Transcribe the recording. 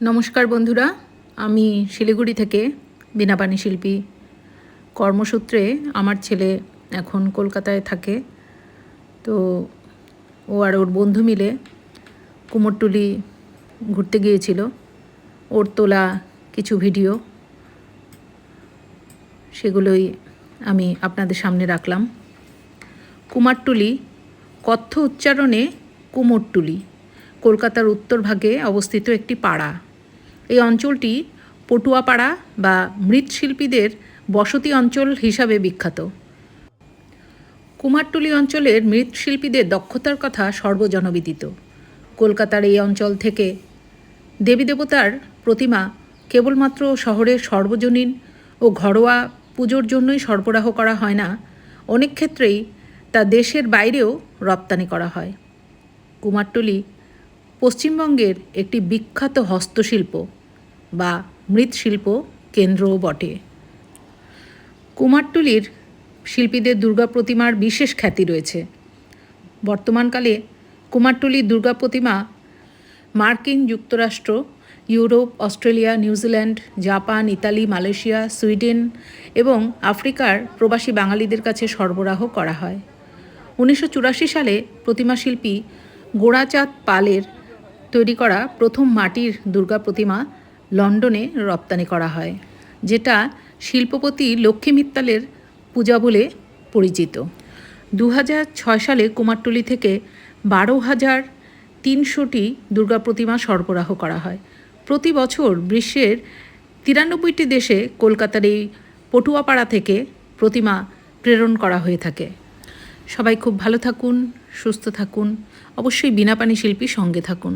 নমস্কার বন্ধুরা, আমি শিলিগুড়ি থেকে বীণাপানি শিল্পী। কর্মসূত্রে আমার ছেলে এখন কলকাতায় থাকে। তো ও আর ওর বন্ধু মিলে কুমোরটুলি ঘুরতে গিয়েছিল। ওর তোলা কিছু ভিডিও, সেগুলোই আমি আপনাদের সামনে রাখলাম। কুমারটুলি, কথ্য উচ্চারণে কুমোরটুলি, কলকাতার উত্তর ভাগে অবস্থিত একটি পাড়া। এই অঞ্চলটি পটুয়াপাড়া বা মৃৎশিল্পীদের বসতি অঞ্চল হিসাবে বিখ্যাত। কুমারটুলি অঞ্চলের মৃৎশিল্পীদের দক্ষতার কথা সর্বজনবিদিত। কলকাতার এই অঞ্চল থেকে দেবী দেবতার প্রতিমা কেবলমাত্র শহরের সর্বজনীন ও ঘরোয়া পুজোর জন্যই সরবরাহ করা হয় না, অনেক ক্ষেত্রেই তা দেশের বাইরেও রপ্তানি করা হয়। কুমারটুলি পশ্চিমবঙ্গের একটি বিখ্যাত হস্তশিল্প বা মৃৎশিল্প কেন্দ্রও বটে। কুমারটুলির শিল্পীদের দুর্গা প্রতিমার বিশেষ খ্যাতি রয়েছে। বর্তমানকালে কুমারটুলির দুর্গা প্রতিমা মার্কিন যুক্তরাষ্ট্র, Europe, Australia New Zealand Japan, Italy, Malaysia, Sweden এবং আফ্রিকার প্রবাসী বাঙালিদের কাছে সরবরাহ করা হয়। উনিশশো চুরাশি সালে প্রতিমা শিল্পী গোড়াচাঁদ পালের তৈরি করা প্রথম মাটির দুর্গা প্রতিমা লন্ডনে রপ্তানি করা হয়, যেটা শিল্পপতি লক্ষ্মী মিত্তালের পূজা বলে পরিচিত। দু সালে কুমারটুলি থেকে বারো হাজার তিনশোটি দুর্গা প্রতিমা সরবরাহ করা হয়। প্রতি বছর বিশ্বের তিরানব্বইটি দেশে কলকাতার এই পটুয়াপাড়া থেকে প্রতিমা প্রেরণ করা হয়ে থাকে। সবাই খুব ভালো থাকুন, সুস্থ থাকুন, অবশ্যই বিনাপানি শিল্পী সঙ্গে থাকুন।